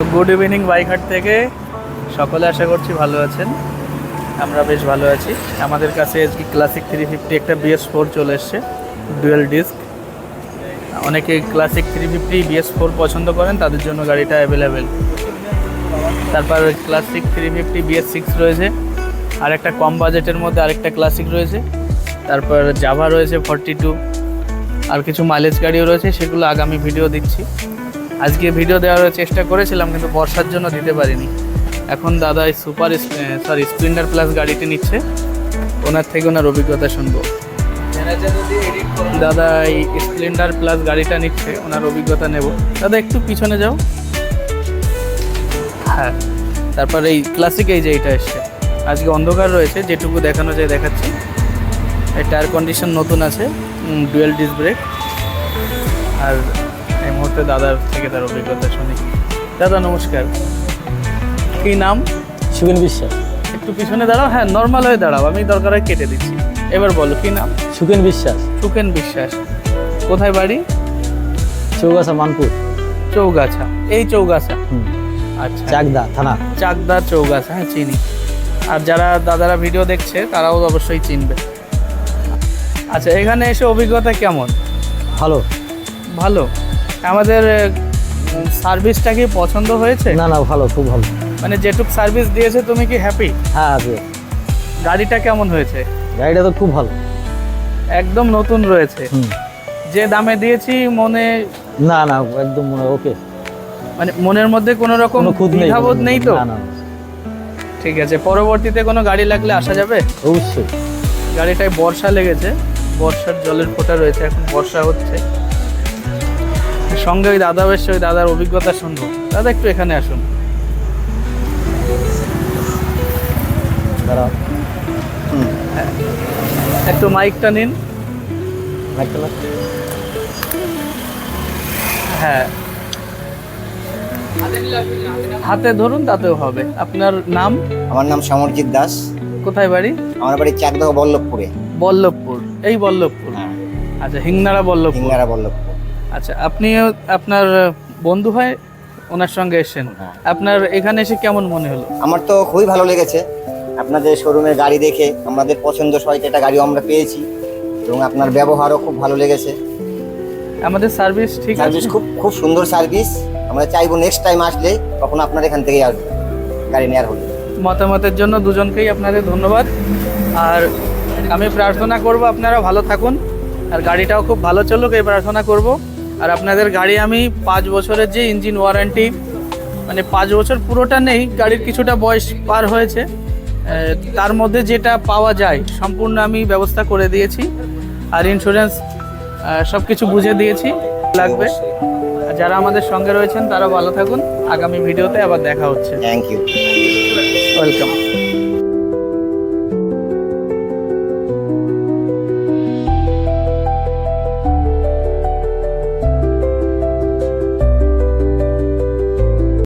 Good evening বাইকহাট থেকে। সকলে আশা করছি ভালো আছেন। আমরা বেশ ভালো আছি। আমাদের কাছে আজকে ক্লাসিক থ্রি ফিফটি একটা বিএস ফোর চলে এসছে ডুয়েল ডিস্ক অনেকে classic three fifty BS four পছন্দ করেন, তাদের জন্য গাড়িটা অ্যাভেলেবেল তারপর classic three fifty BS six রয়েছে আর একটা কম বাজেটের মধ্যে আরেকটা ক্লাসিক রয়েছে। তারপর জাভা রয়েছে ফর্টি টু আর কিছু মাইলেজ গাড়িও রয়েছে, সেগুলো আগামী ভিডিও দিচ্ছি। আজকে ভিডিও দেওয়ার চেষ্টা করেছিলাম কিন্তু বর্ষার জন্য দিতে পারিনি। এখন দাদা এই সুপার সরি স্প্লেন্ডার প্লাস গাড়িটি নিচ্ছে। ওনার থেকে ওনার অভিজ্ঞতা শুনব। দাদা এই স্প্লেন্ডার প্লাস গাড়িটা নিচ্ছে ওনার অভিজ্ঞতা নেব। দাদা একটু পিছনে যাও। হ্যাঁ তারপর এই ক্লাসিক এই যে এইটা এসছে। আজকে অন্ধকার রয়েছে যেটুকু দেখানো যায় দেখাচ্ছি। এই টায়ার কন্ডিশন নতুন আছে ডুয়েল ডিস ব্রেক আর এই মুহূর্তে দাদার থেকে তার অভিজ্ঞতা শুনি। দাদা নমস্কার। কি নাম? সুখেন বিশ্বাস। একটু পিছনে দাঁড়াও। হ্যাঁ নর্মাল হয়ে দাঁড়াও। আমি দরকার হয় কেটে দিচ্ছি। এবার বলো কি নাম? সুখেন বিশ্বাস। সুখেন বিশ্বাস। কোথায় বাড়ি? চৌগাছা মানপুর। চৌগাছা। এই চৌগাছা। আচ্ছা। চাকদা থানা। চাকদা চৌগাছা হ্যাঁ চিনি। আর যারা দাদারা ভিডিও দেখছে তারাও অবশ্যই চিনবে। আচ্ছা এখানে এসে অভিজ্ঞতা কেমন? ভালো। ভালো? আমাদের সার্ভিসটা কি পছন্দ হয়েছে? না না ভালো খুব ভালো। মানে যেটুক সার্ভিস দিয়েছে তুমি কি হ্যাপি হ্যাঁ আছে গাড়িটা কেমন হয়েছে? গাড়িটা তো খুব ভালো। একদম নতুন রয়েছে। যে দামে দিয়েছি মনে না না একদম মনে ওকে মানে মনের মধ্যে কোনো রকম দ্বিধাবোধ নেই তো? না। ঠিক আছে পরবর্তীতে কোনো গাড়ি লাগলে আসা যাবে? অবশ্যই। গাড়িটায় বর্ষা লেগেছে। বর্ষার জলের ফোঁটা রয়েছে এখন বর্ষা হচ্ছে। সঙ্গে ওই দাদা এসছে ওই দাদার অভিজ্ঞতা শুনব। দাদা একটু এখানে আসুন। একটু মাইকটা নিন। হ্যাঁ। হাতে ধরুন তাতেও হবে। আপনার নাম? আমার নাম সমরজিৎ দাস। কোথায় বাড়ি? আমার বাড়ি চাকদহ বল্লভপুরে। বল্লভপুর। এই বল্লভপুর। আচ্ছা হিংনাড়া বল্লভপুর। সিঙ্গারা বল্লভপুর। আচ্ছা আপনিও আপনার বন্ধু হয় ওনার সঙ্গে এসেছেন। হ্যাঁ। আপনার এখানে এসে কেমন মনে হলো? আমার তো খুবই ভালো লেগেছে। আপনাদের শোরুমের গাড়ি দেখে আমাদের পছন্দ সহিত একটা গাড়িও আমরা পেয়েছি এবং আপনার ব্যবহারও খুব ভালো লেগেছে। আমাদের সার্ভিস ঠিক আছে। সার্ভিস খুব খুব সুন্দর সার্ভিস আমরা চাইব নেক্সট টাইম আসলে তখন আপনার এখান থেকেই আসব গাড়ি নেওয়ার হলে। মতামতের জন্য দুজনকেই আপনাদের ধন্যবাদ। আর আমি প্রার্থনা করব আপনারা ভালো থাকুন আর গাড়িটাও খুব ভালো চলুক এই প্রার্থনা করব। আর আপনাদের গাড়ি আমি পাঁচ বছরের যে ইঞ্জিন ওয়ারেন্টি মানে পাঁচ বছর পুরোটা নেই গাড়ির কিছুটা বয়স পার হয়েছে। তার মধ্যে যেটা পাওয়া যায় সম্পূর্ণ আমি ব্যবস্থা করে দিয়েছি। আর ইন্স্যুরেন্স সব কিছু বুঝে দিয়েছি লাগবে। যারা আমাদের সঙ্গে রয়েছেন তারা ভালো থাকুন। আগামী ভিডিওতে আবার দেখা হচ্ছে। Thank you welcome